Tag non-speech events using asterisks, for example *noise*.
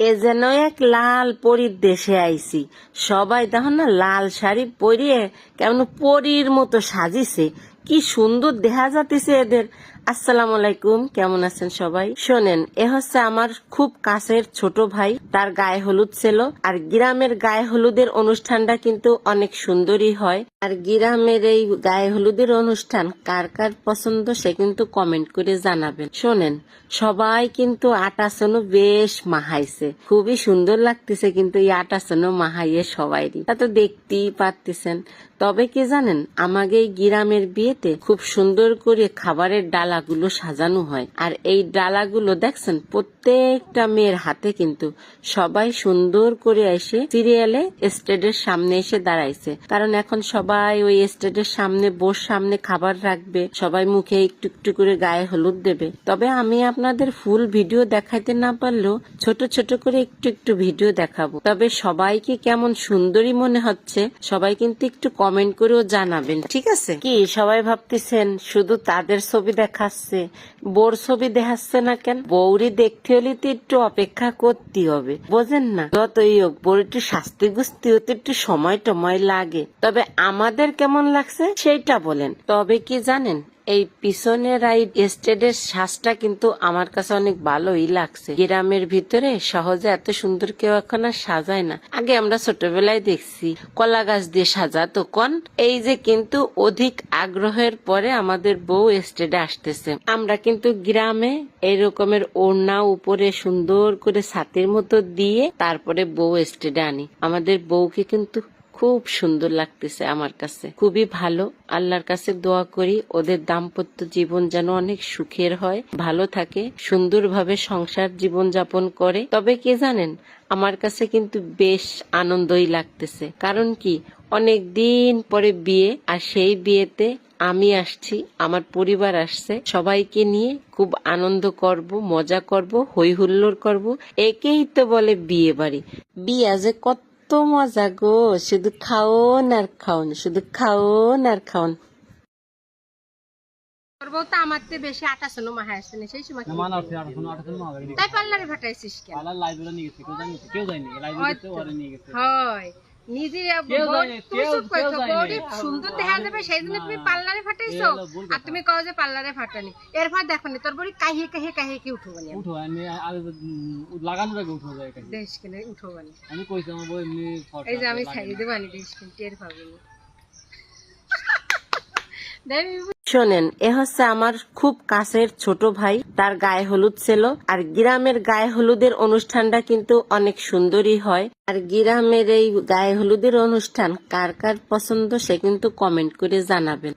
এ যেন এক লাল পরীর দেশে আইছি। সবাই তখন না, লাল শাড়ি পরিয়ে কেমন পরীর মতো সাজিছে। কি সুন্দর দেখা যাতেছে এদের। আসসালামু আলাইকুম, কেমন আছেন সবাই? শোনেন, এ হচ্ছে আমার খুব কাছের ছোট ভাই। তার গায়ে হলুদ ছিল। আর গ্রামের গায়ে হলুদের অনুষ্ঠানটা কিন্তু অনেক সুন্দরই হয়। আর গ্রামের এই গায়ে হলুদের অনুষ্ঠান কার কার পছন্দ সে কিন্তু কমেন্ট করে জানাবেন। শোনেন, সবাই কিন্তু আটাসনও বেশ মাহাইছে। খুবই সুন্দর লাগতেছে কিন্তু এই আটাসনও মাহাইয়ে সবাইরই। তা তো দেখতেই পারতেছেন। তবে কি জানেন, আমাকে এই গ্রামের বিয়েতে খুব সুন্দর করে খাবারের ডালাগুলো সাজানো হয়। আর এই ডালাগুলো দেখছেন, প্রত্যেকটা মেয়ের হাতে কিন্তু সবাই সুন্দর করে এসে সিরিয়ালে স্টেজের সামনে এসে দাঁড়াইছে। কারণ এখন সবাই ওই স্টেজের সামনে বোর সামনে খাবার রাখবে, সবাই মুখে একটু একটু করে গায়ে হলুদ দেবে। তবে আমি আপনাদের ফুল ভিডিও দেখাইতে না পারলেও ছোট ছোট করে একটু একটু ভিডিও দেখাবো। তবে সবাইকে কেমন সুন্দরী মনে হচ্ছে, সবাই কিন্তু একটু কমেন্ট করেও জানাবেন। ঠিক আছে? কি, সবাই ভাবতেছেন, শুধু তাদের ছবি দেখাচ্ছে, বোর ছবি দেখাচ্ছে না কেন? বৌরি দেখতে হলে তো একটু অপেক্ষা করতে হবে, বোঝেন না? যতই হোক, বোর একটু শাস্তি গুস্তি হতে একটু সময় টময় লাগে। তবে আমাদের কেমন লাগছে সেইটা বলেন। তবে কি জানেন এই পিছনের এই স্টেডের শ্বাসটা কিন্তু আমার কাছে অনেক ভালোই লাগছে। গ্রামের ভিতরে সহজে এত সুন্দর কেউ এখন আর সাজায় না। আগে আমরা ছোটবেলায় দেখছি, কলা গাছ দিয়ে সাজাতো কন। এই যে কিন্তু অধিক আগ্রহের পরে আমাদের বউ স্টেডে আসতেছে। আমরা কিন্তু গ্রামে এই রকমের ওড়না উপরে সুন্দর করে ছাতির মতো দিয়ে তারপরে বউ স্টেডে আনি। আমাদের বউকে কিন্তু খুব সুন্দর লাগতেছে আমার কাছে। খুবই ভালো। আল্লাহর কাছে দোয়া করি, ওদের দাম্পত্য জীবন যেন অনেক সুখের হয়, ভালো থাকে, সুন্দরভাবে সংসার জীবন যাপন করে। তবে কি জানেন, আমার কাছে কিন্তু বেশ আনন্দই লাগতেছে। কারণ কি, অনেক দিন পরে বিয়ে, আর সেই বিয়েতে আমি আসছি, আমার পরিবার আসছে, সবাইকে নিয়ে খুব আনন্দ করব, মজা করব হই হুল্লোড় করব। একেই তো বলে বিয়ে বাড়ি বিয়ে যে কত কত মজা গো শুধু খাও আর খাওন শুধু খাও আর খাওন তো আমার বেশি আটা শোনো মাহা আসছে না সেই সময় মান আর তাই পার্লারে ফাটাইছিস কেন? পালার লাইব্রেরি নিয়ে গেছে কেউ জানি কেউ যায়নি লাইব্রেরি ওরে নিয়ে গেছে। হয়। সুন্দর দেখা যাবে সেই জন্য তুমি পার্লারে ফাটাইছো। আর তুমি কও যে পার্লারে ফাটানি। এরপর দেখো নি তোর বড়ি কাহিয়ে কাহিয়ে কাহিয়ে কি উঠো বানি উঠো আমি আগে লাগানোর উঠো যায় দেশ কিনে উঠো বানি আমি কইছি আমার বই এমনি এই যে আমি খাইয়ে দেবো আনি দেশ কিনে টের পাবো *laughs* দেখ শোনেন, এ হচ্ছে আমার খুব কাছের ছোট ভাই। তার গায়ে হলুদ ছিল। আর গ্রামের গায়ে হলুদের অনুষ্ঠানটা কিন্তু অনেক সুন্দরই হয়। আর গ্রামের এই গায়ে হলুদের অনুষ্ঠান কার কার পছন্দ সে কিন্তু কমেন্ট করে জানাবেন।